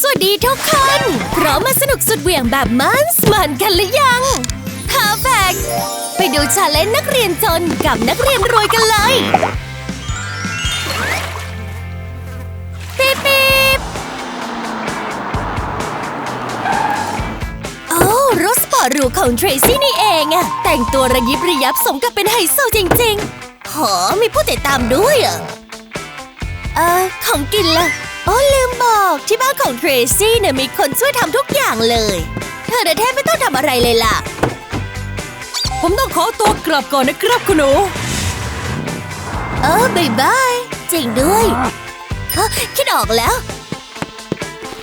สวัสดีทุกคน พร้อมมาสนุกสุดเหวี่ยงแบบมันส์มันกันหรือยัง Perfect ไปดูชาเลนจ์นักเรียนจนกับนักเรียนรวยกันเลยปี๊บปี๊บโอ้รถสปอร์ตหรูของเทรซี่นี่เองอะแต่งตัวระยิบระยับสมกับเป็นไฮโซจริงๆหอมีผู้ติดตามด้วยอะเออของกินล่ะ โอ้ลืมบอกที่บ้านของเทรซี่เนี่ยมีคนช่วยทำทุกอย่างเลย เธอเดแทบไม่ต้องทำอะไรเลยล่ะ ผมต้องขอตัวกลับก่อนนะครับคุณหนู เออบายบายจริงด้วยฮะคิดออกแล้ว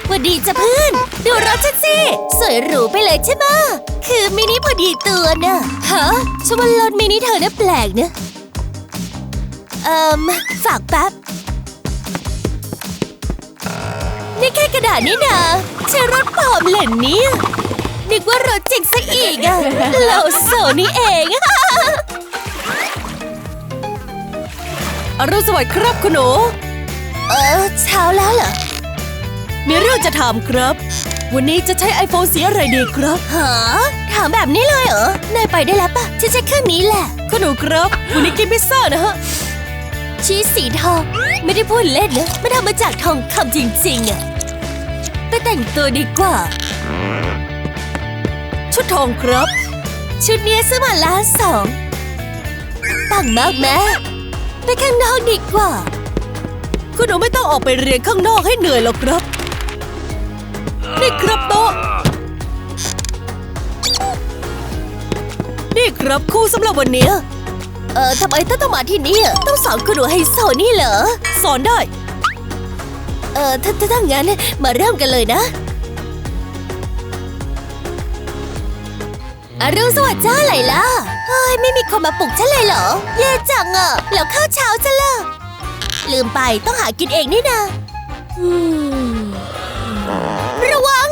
สวัสดีจ้ะเพื่อน ดูรถฉันสิ สวยหรูไปเลยใช่ไหมะคือมินิพอดีตัวน่ะฮะฉันว่ารถมินิเธอน่ะแปลกนะเอ่มฝากแป๊บ ระดาษนี่นาใช่รถปลอมเหรอเนี่ยนึกว่ารถจริงซะอีกอะเราโซนี่เองอรุณสวัสดิ์ครับคุณหนู เออ เช้าแล้วเหรอ มีเรื่องจะถามครับ วันนี้จะใช้ iPhone สีอะไรดีครับฮะถามแบบนี้เลยเหรอ นายไปได้แล้วปะฉันใช้เครื่องนี้แหละ คุณหนูครับ วันนี้กินพิซซ่านะฮะ ชีสสีทอง ไม่ได้พูดเล่นนะมันทำมาจากทองคำจริงๆอะ ไปแต่งตัวดีกว่า ชุดทองครับ ชุดเนี้ยซื้อมาล้านสองปังมากแม่ไปข้างนอกดีกว่า คุณหนูไม่ต้องออกไปเรียนข้างนอกให้เหนื่อยหรอกครับ นี่ครับโต๊ะ นี่ครับครูสำหรับวันนี้ เออทำไมต้องต้องมาที่นี่อะต้องสอนคุณหนูไฮโซนี่เหรอ สอนได้ เออถ้าถ้าถ้างั้นมาเริ่มกันเลยนะ อรุณสวัสดิ์จ้าไหลล่ะเฮ้ยไม่มีคนมาปลุกฉันเลยเหรอ แย่จังอะ แล้วข้าวเช้าจะล่ะ ลืมไปต้องหากินเองนี่นะระวัง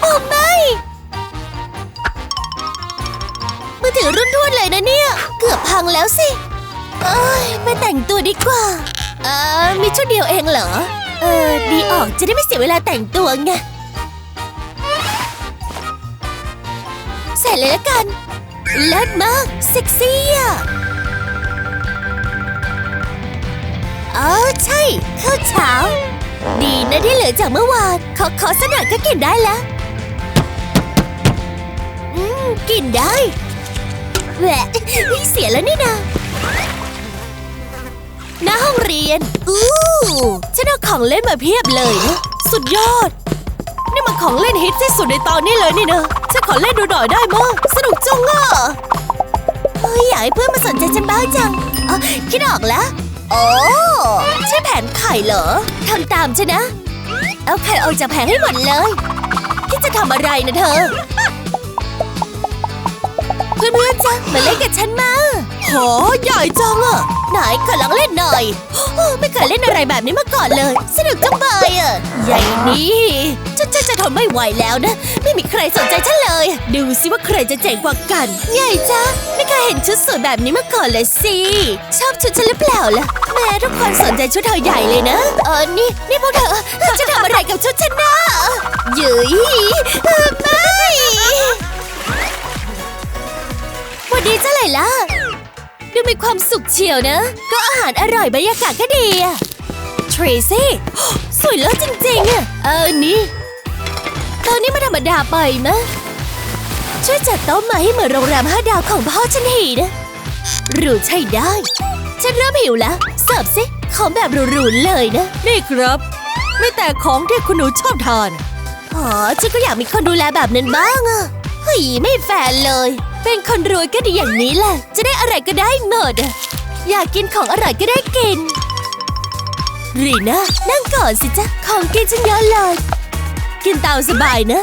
โอ้ไม่มือถือรุ่นทวนเลยนะเนี่ย เกือบพังแล้วสิ เอ้ยไปแต่งตัวดีกว่า เออมีชุดเดียวเองเหรอ เออ ดีออกจะได้ไม่เสียเวลาแต่งตัวไงเสร็จเลยละกัน เลิศมากเซ็กซี่อะเออใช่ข้าวเช้า ดีนะที่เหลือจากเมื่อวาน ขอขอสกหนักก็กินได้แล้ว อืม กินได้แหวะเสียแล้วนี่นา หน้าห้องเรียน อู้ฉันเอาของเล่นมาเพียบเลยนะสุดยอด นี่มันของเล่นฮิตที่สุดในตอนนี้เลยนี่นะฉันขอเล่นดูหน่อยได้มั้ยสนุกจังอะเฮ้ยอยากให้เพื่อนมาสนใจฉันบ้างจังอ๋อคิดออกแล้วโอ้ใช่แผนไข่เหรอทำตามฉันนะ เอาไข่ออกจากแผงให้หมดเลยที่จะทำอะไรนะเธอ เพื่อนๆจ้ะมาเล่นกับฉันมา หอใหญ่จังอะไหนขอลองเล่นหน่อยโอ้ไม่เคยเล่นอะไรแบบนี้มาก่อนเลย สนุกจังเลยอะใหญ่นี้ฉันจะจะทนไม่ไหวแล้วนะ ไม่มีใครสนใจฉันเลย ดูสิว่าใครจะเจ๋งกว่ากัน ใหญ่จ้ะไม่เคยเห็นชุดสวยแบบนี้มาก่อนเลยสิชอบชุดฉันหรือเปล่าล่ะแม่ทุกคนสนใจชุดเธอใหญ่เลยนะ เออนี่นี่พวกเธอจะทำอะไรกับชุดฉันนะยุยไม่วัสดีจ้าไหลล่ะ ดูมีความสุขเชียวนะ ก็อาหารอร่อยบรรยากาศก็ดีอะเทรซี่สวยเลิศจริงๆอะเออนี่ตอนนี้มันธรรมดาไปมะ ช่วยจัดโต๊ะมาให้เหมือนโรงแรมห้าดาวของพ่อฉันทีนะ หรูใช่ได้ ฉันเริ่มหิวแล้วเสิร์ฟสิของแบบหรูๆเลยนะ นี่ครับ ไม่แต่ของที่คุณหนูชอบทาน อ๋อ ฉันก็อยากมีคนดูแลแบบนั้นบ้างอะเฮ้ยไม่แฟร์เลย เป็นคนรวยก็ดีอย่างนี้แหละ จะได้อะไรก็ได้หมด อยากกินของอร่อยก็ได้กิน รีน่านั่งก่อนสิจ๊ะ ของกินฉันเยอะเลย กินตามสบายนะ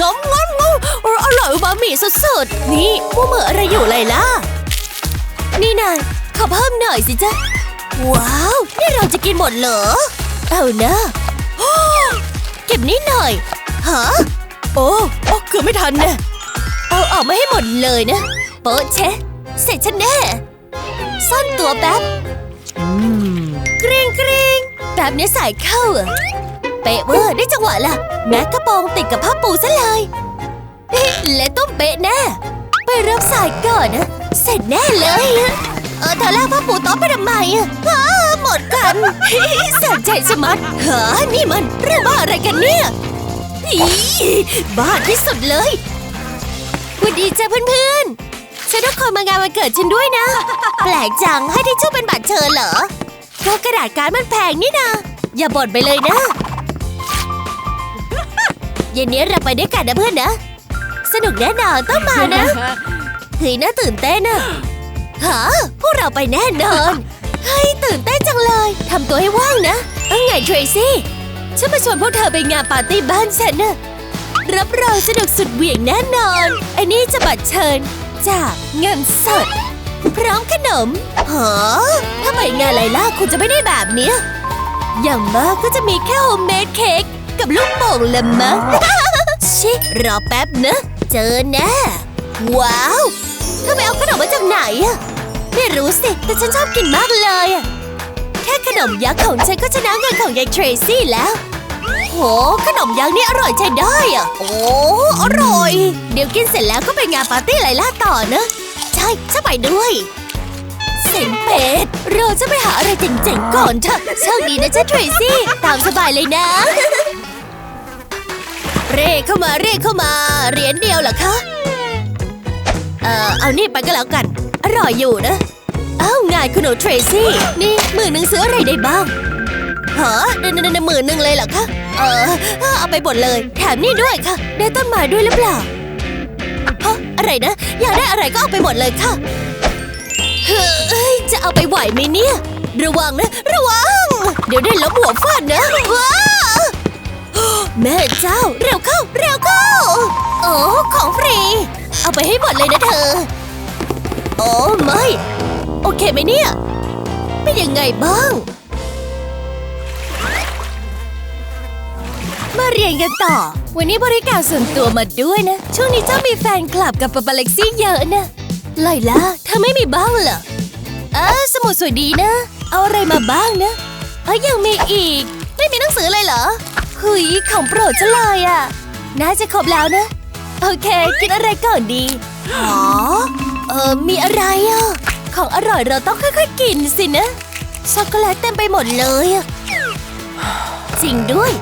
งมงมงอมอร่อยบะหมี่สุดๆ นี่มูเหมืออะไรอยู่เลยล่ะ นี่นายขอเพิ่มหน่อยสิจ๊ะ ว้าว นี่เราจะกินหมดเหรอ เอานะเก็บนิดหน่อยฮะโอ้โอ้เกือบไม่ทันเนี่ย เอาออกมาให้หมดเลยนะ โป๊ะเชะเสร็จฉันแน่ ซ่อนตัวแป๊บกริงกริงแบบนี้ใส่เข้าอะเป๊ะเวอร์ได้จังหวะละแม้กระโปรงติดกับผ้าปูซะเลยและต้องเป๊ะแน่ไปรับสายก่อนนะเสร็จแน่เลยเออเธอลากผ้าปูโต๊ะไปทำไมอะหมดกันสนใจสมัดเฮ้นี่มันเรื่องบ้าอะไรกันเนี่ยอีบ้าที่สุดเลย วัสดีจ้าเพื่อนๆฉันทุกคนมางานวันเกิดฉันด้วยนะ แปลกจังให้ทิชชู่เป็นบัตรเชิญเหรอก็กระดาษการดมันแพงนี่นะ อย่าบ่นไปเลยนะเย็นนี้เราไปด้วยกันนะเพื่อนนะ สนุกแน่นอนต้องมานะเฮ้ยน่าตื่นเต้นอะฮะพวกเราไปแน่นอนเฮ้ยตื่นเต้นจังเลยทำตัวให้ว่างนะ เอ้าไงเทรซี่ฉันมาชวนพวกเธอไปงานปาร์ตี้บ้านฉันนะ รับรองสนุกสุดเหวี่ยงแน่นอนอ้นี่จะบัตรเชิญจากเงินสด พร้อมขนมฮะถ้าไปงานไลล่าคุณจะไม่ได้แบบเนี้ย อย่างมากก็จะมีแค่โฮมเมดเค้กกับลูกโป่งละมั้ง ชิรอแป๊บนะ เจอแน่ว้าวเธอไปเอาขนมมาจากไหนอะไม่รู้สิ แต่ฉันชอบกินมากเลยอะแค่ขนมยักษ์ของฉันก็ชนะเงินของยายเทรซี่แล้ว โห ขนมยักษ์นี่อร่อยใช้ได้อะโอ้ อร่อย เดี๋ยวกินเสร็จแล้วก็ไปงานปาร์ตี้ไลล่าต่อนะ ใช่ฉันไปด้วย เสียงเป็ด เราจะไปหาอะไรเจ๋งๆก่อนเถอะโชคดีนะจ๊ะเทรซี่ ตามสบายเลยนะ เร่เข้ามาเร่เข้ามา เหรียญเดียวเหรอคะ เอ่อ เอานี่ไปก็แล้วกัน อร่อยอยู่นะ เอ้าไงคุณหนูเทรซี่ นี่หมื่นหนึ่งซื้ออะไรได้บ้าง ฮะเดนเดนหมื่นหนึ่งเลยเหรอคะ เออ เอาไปหมดเลย แถมนี่ด้วยค่ะ ได้ต้นไม้ด้วยหรือเปล่าฮะอะไรนะ อยากได้อะไรก็เอาไปหมดเลยค่ะ เฮ้ย จะเอาไปไหวไหมเนี่ย ระวังนะ ระวัง เดี๋ยวได้ล้มหัวฟาดนะว้าแม่เจ้า เร็วเข้า เร็วเข้า โอ้ ของฟรี เอาไปให้หมดเลยนะเธอ โอ้ไม่ โอเคไหมเนี่ย เป็นยังไงบ้าง มาเรียนกันต่อ วันนี้บริการส่วนตัวมาด้วยนะ ช่วงนี้เจ้ามีแฟนคลับกับปาปาเล็กซี่เยอะนะไลล่าเธอไม่มีบ้างเหรอเออสมุดสวยดีนะ เอาอะไรมาบ้างนะ เอ้ยยังมีอีก ไม่มีหนังสือเลยเหรอหุยของโปรดฉันเลยอะ น่าจะครบแล้วนะ โอเค กินอะไรก่อนดีอ๋อเออมีอะไรอะ ของอร่อยเราต้องค่อยๆกินสินะช็อกโกแลตเต็มไปหมดเลยอะจริงด้วย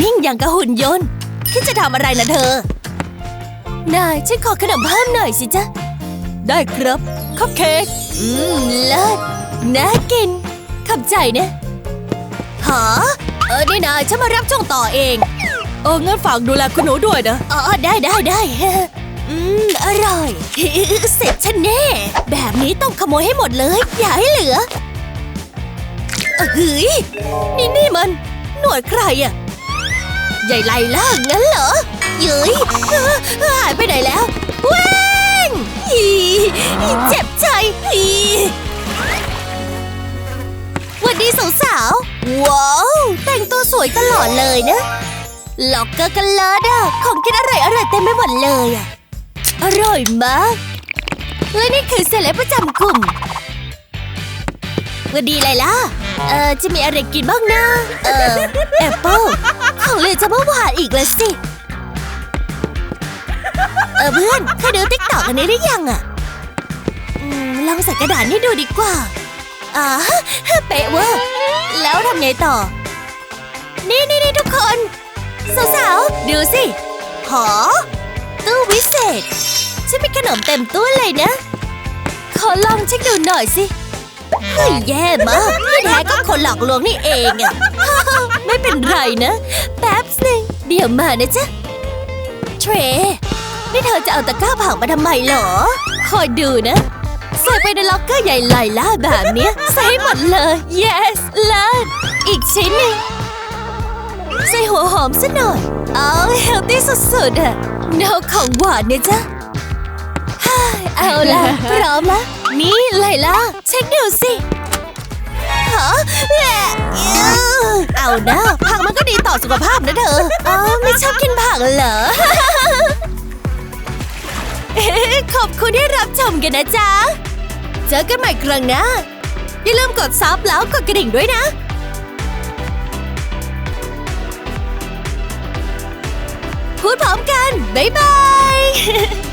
นิ่งอย่างกับหุ่นยนต์คิดจะทำอะไรนะเธอ นายฉันขอขนมเพิ่มหน่อยสิจ๊ะ ได้ครับ คัพเค้ก อืม เลิศน่ากิน ขับใจนะหาเออนี่นายฉันมารับช่วงต่อเอง เอองั้นฝากดูแลคุณหนูด้วยนะ อ๋อ ได้ได้ได้ อืม อร่อยเสร็จฉันแน่ แบบนี้ต้องขโมยให้หมดเลย อย่าให้เหลือเอ้ยเฮ้ยนี่นี่มัน หนวดใครอะ ใหญ่ไล่ล่างั้นเหรอเย้ยหายไปไหนแล้วเว้งอีเจ็บใจอีวันดีสาวๆ ว้าว แต่งตัวสวยตลอดเลยนะ ล็อกเกอร์กันเลยอะของกินอร่อยอร่อยเต็มไปหมดเลยอะอร่อยมาก และนี่คือเซเลบประจำกลุ่มวันดีเลยล่ะ เอ่อจะมีอะไรกินบ้างนะ เอ่อแอปเปิ้ล ของเลยจะเมื่อวานอีกแล้วสิ เออเพื่อนเคยดูติ๊กต็อกอันนี้หรือยังอะลองใส่กระดาษนี่ดูดีกว่า อ่าเป๊ะเวอร์แล้วทำไงต่อ นี่นี่นี่ทุกคน สาวๆ ดูสิ หอ ตู้วิเศษ ฉันมีขนมเต็มตู้เลยนะ ขอลองเช็คดูหน่อยสิ เฮ้ยแย่มากที่แท้ก็คนหลอกลวงนี่เองอะไม่เป็นไรนะ แป๊บหนึ่งเดี๋ยวมานะจ๊ะเทรนี่เธอจะเอาตะกร้าผักมาทำไมเหรอ คอยดูนะใส่ไปในล็อกเกอร์ใหญ่ลายล่าแบบนี้ใส่ให้หมดเลย yes เลิศอีกชิ้นหนึ่งใส่หัวหอมซะหน่อย เอาเฮลตี้สุดๆอะแนวของหวานเนี่ยจ้ะฮ่าเอาละพร้อมละ นี่ไลล่ะเช็คดูสิฮะแหละอื้อเอานะผักมันก็ดีต่อสุขภาพนะเธออ๋อไม่ชอบกินผักเหรอเอ๊ะขอบคุณที่รับชมกันนะจ๊ะ เจอกันใหม่ครั้งหน้าอย่าลืมกดซับแล้วกดกระดิ่งด้วยนะพูดพร้อมกัน บ๊ายบาย